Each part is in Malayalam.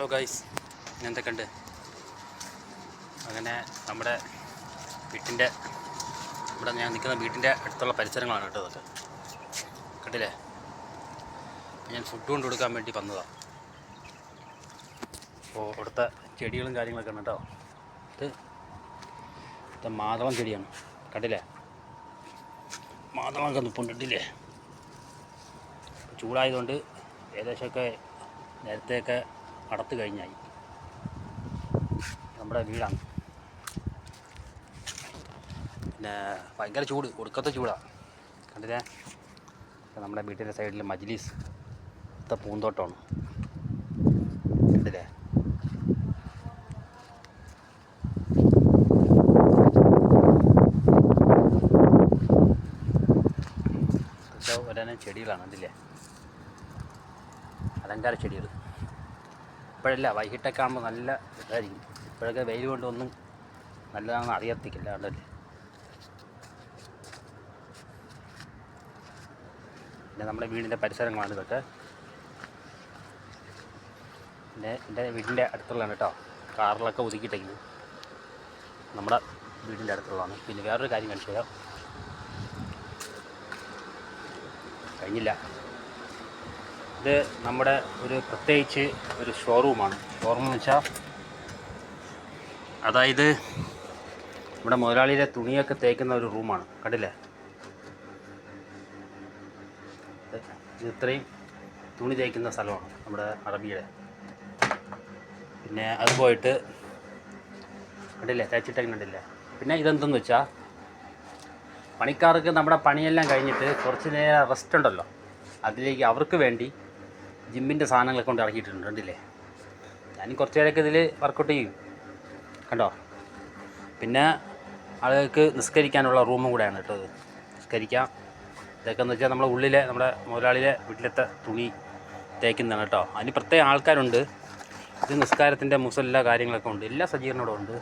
ഹലോ ഗൈസ് എന്തൊക്കെയുണ്ട് അങ്ങനെ നമ്മുടെ വീട്ടിന്റെ ഇവിടെ ഞാൻ നിൽക്കുന്ന വീട്ടിന്റെ അടുത്തുള്ള പരിസരങ്ങളാണ് കേട്ടോ കണ്ടില്ലേ? അപ്പോൾ ഞാൻ ഫുഡ് കൊണ്ട് കൊടുക്കാൻ വേണ്ടി വന്നതാണ് അപ്പോൾ ഇവിടുത്തെ ചെടികളും കാര്യങ്ങളൊക്കെ ഉണ്ട് കേട്ടോ. ഇത് ഇത് മാതളം ചെടിയാണ്. കണ്ടില്ലേ? മാതളമൊക്കെ നിൽപ്പുണ്ടില്ലേ ചൂടായതുകൊണ്ട് ഏകദേശമൊക്കെ നേരത്തെയൊക്കെ അടത്ത് കഴിഞ്ഞായി. നമ്മുടെ വീടാണ്. പിന്നെ ഭയങ്കര ചൂട് ഒടുക്കത്തെ ചൂടാണ് കണ്ടില്ലേ? നമ്മുടെ വീട്ടിന്റെ സൈഡിൽ മജ്ലീസ് ഇത്ത പൂന്തോട്ടമാണ്. കണ്ടില്ലേ? ചെടികളാണ് അതില്ലേ അലങ്കാര ചെടികൾ. ഇപ്പോഴല്ല വൈകിട്ടൊക്കെ ആകുമ്പോൾ നല്ല ഇതായിരിക്കും. ഇപ്പോഴൊക്കെ വെയിൽ കൊണ്ടൊന്നും നല്ലതാണെന്ന് അറിയത്തിക്കില്ല കണ്ടല്ലേ പിന്നെ നമ്മുടെ വീടിന്റെ പരിസരങ്ങളാണ് ഇതൊക്കെ. പിന്നെ എന്റെ വീടിന്റെ അടുത്തുള്ളതാണ് കേട്ടോ. കാറിലൊക്കെ ഒതുക്കിയിട്ടെങ്കിൽ നമ്മുടെ വീടിന്റെ അടുത്തുള്ളതാണ്. പിന്നെ വേറൊരു കാര്യം കാണിച്ചു തരാം. കഴിഞ്ഞില്ല. ഇത് നമ്മുടെ ഒരു പ്രത്യേകിച്ച് ഒരു ഷോറൂമാണ് ഷോറൂം എന്ന് വെച്ചാൽ അതായത് നമ്മുടെ മുതലാളിയുടെ തുണിയൊക്കെ തേക്കുന്ന ഒരു റൂമാണ് കണ്ടില്ലേ? ഇത് ഇത് ഇത്രയും തുണി തേക്കുന്ന സ്ഥലമാണ് നമ്മുടെ അറബിയുടെ. പിന്നെ അത് പോയിട്ട് കണ്ടില്ലേ? തേച്ചിട്ടൊക്കെ കണ്ടില്ലേ? പിന്നെ ഇതെന്തെന്ന് വെച്ചാൽ പണിക്കാർക്ക് നമ്മുടെ പണിയെല്ലാം കഴിഞ്ഞിട്ട് കുറച്ച് നേരം റെസ്റ്റ് ഉണ്ടല്ലോ. അതിലേക്ക് അവർക്ക് വേണ്ടി ജിമ്മിന്റെ സാധനങ്ങളൊക്കെ കൊണ്ട് ഇറക്കിയിട്ടുണ്ട് കണ്ടില്ലേ? ഞാനും കുറച്ച് നേരമൊക്കെ ഇതിൽ വർക്കൗട്ട് ചെയ്യും. കണ്ടോ? പിന്നെ ആളുകൾക്ക് നിസ്കരിക്കാനുള്ള റൂമും കൂടെയാണ് കേട്ടോ ഇത്. നിസ്കരിക്കാം. ഇതൊക്കെ എന്ന് വെച്ചാൽ നമ്മുടെ ഉള്ളിലെ നമ്മുടെ മുതലാളിയിലെ വീട്ടിലത്തെ തുണി തേക്കുന്നതാണ് കേട്ടോ. അതിന് പ്രത്യേക ആൾക്കാരുണ്ട്. ഇത് നിസ്കാരത്തിന്റെ മുസല്ല കാര്യങ്ങളൊക്കെ ഉണ്ട്. എല്ലാ സജ്ജീകരണവും ഉണ്ട്.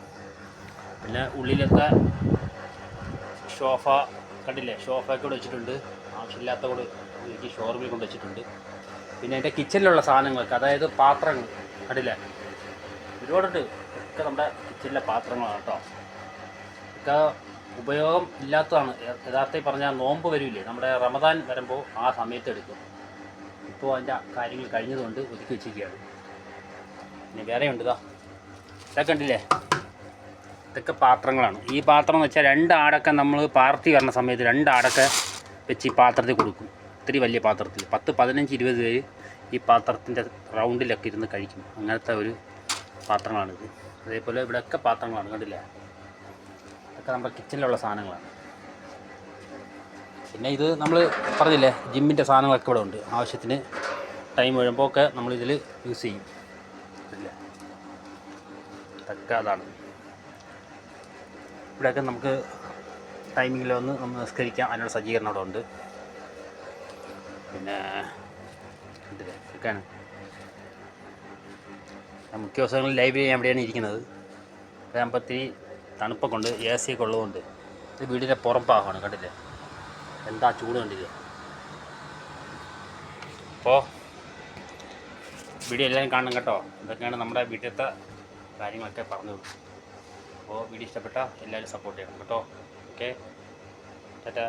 പിന്നെ ഉള്ളിലത്തെ ഷോഫ കണ്ടില്ലേ? ഷോഫയൊക്കെ വെച്ചിട്ടുണ്ട്. ആവശ്യമില്ലാത്ത കൂടെ എനിക്ക് ഷോറൂമിൽ കൊണ്ട് വെച്ചിട്ടുണ്ട്. പിന്നെ എന്റെ കിച്ചണിലുള്ള സാധനങ്ങൾക്ക് അതായത് പാത്രങ്ങൾ കണ്ടില്ലേ ഒരുപാടുണ്ട്. ഒക്കെ നമ്മുടെ കിച്ചണിലെ പാത്രങ്ങളാണ് കേട്ടോ ഒക്കെ ഉപയോഗം ഇല്ലാത്തതാണ്. യഥാർത്ഥത്തിൽ പറഞ്ഞാൽ നോമ്പ് വരില്ലേ? നമ്മുടെ റമദാൻ വരുമ്പോൾ ആ സമയത്ത് എടുക്കും. ഇപ്പോൾ അതിന്റെ കാര്യങ്ങൾ കഴിഞ്ഞതുകൊണ്ട് ഒതുക്കി വെച്ചിരിക്കുകയാണ്. പിന്നെ വേറെ ഉണ്ട് ഇതാ. ഇതൊക്കെ കണ്ടില്ലേ? ഇതൊക്കെ പാത്രങ്ങളാണ്. ഈ പാത്രം എന്ന് വെച്ചാൽ രണ്ട് ആടൊക്കെ നമ്മൾ പാർട്ടി വരണ സമയത്ത് രണ്ട് ആടൊക്കെ വെച്ച് ഈ പാത്രത്തിൽ കൊടുക്കും. ഇത്തിരി വലിയ പാത്രത്തിൽ. പത്ത് പതിനഞ്ച് ഇരുപത് പേര് ഈ പാത്രത്തിന്റെ റൗണ്ടിലൊക്കെ ഇരുന്ന് കഴിക്കും. അങ്ങനത്തെ ഒരു പാത്രങ്ങളാണിത്. അതേപോലെ ഇവിടെയൊക്കെ പാത്രങ്ങളാണ് കണ്ടില്ലേ? ഇതൊക്കെ നമ്മുടെ കിച്ചണിലുള്ള സാധനങ്ങളാണ്. പിന്നെ ഇത് നമ്മൾ പറഞ്ഞില്ലേ ജിമ്മിന്റെ സാധനങ്ങളൊക്കെ ഇവിടെ ഉണ്ട്. ആവശ്യത്തിന് ടൈം വരുമ്പോൾ ഒക്കെ നമ്മളിതിൽ യൂസ് ചെയ്യും. ഇല്ല ഇതൊക്കെ അതാണ്. ഇവിടെയൊക്കെ നമുക്ക് ടൈമിങ്ങിൽ വന്ന് നമ്മൾ നിസ്കരിക്കാം. അതിനുള്ള സജ്ജീകരണം അവിടെ ഉണ്ട്. പിന്നെ ഇതിലെ മുഖ്യ ദിവസങ്ങളിൽ ലൈബ്രറി എവിടെയാണ് ഇരിക്കുന്നത്. അതാകുമ്പോൾ ഇത്തിരി തണുപ്പൊക്കെ ഉണ്ട് എ സി ഒക്കെ ഉള്ളതുകൊണ്ട്. ഇത് വീടിന്റെ പുറം കണ്ടില്ലേ? എന്താ ചൂട് കണ്ടില്ലേ? അപ്പോൾ വീഡിയോ എല്ലാവരും കാണണം കേട്ടോ. ഇതൊക്കെയാണ് നമ്മുടെ വീട്ടിലത്തെ കാര്യങ്ങളൊക്കെ പറഞ്ഞു അപ്പോൾ വീഡിയോ ഇഷ്ടപ്പെട്ട എല്ലാവരും സപ്പോർട്ട് ചെയ്യണം കേട്ടോ. Okay tata.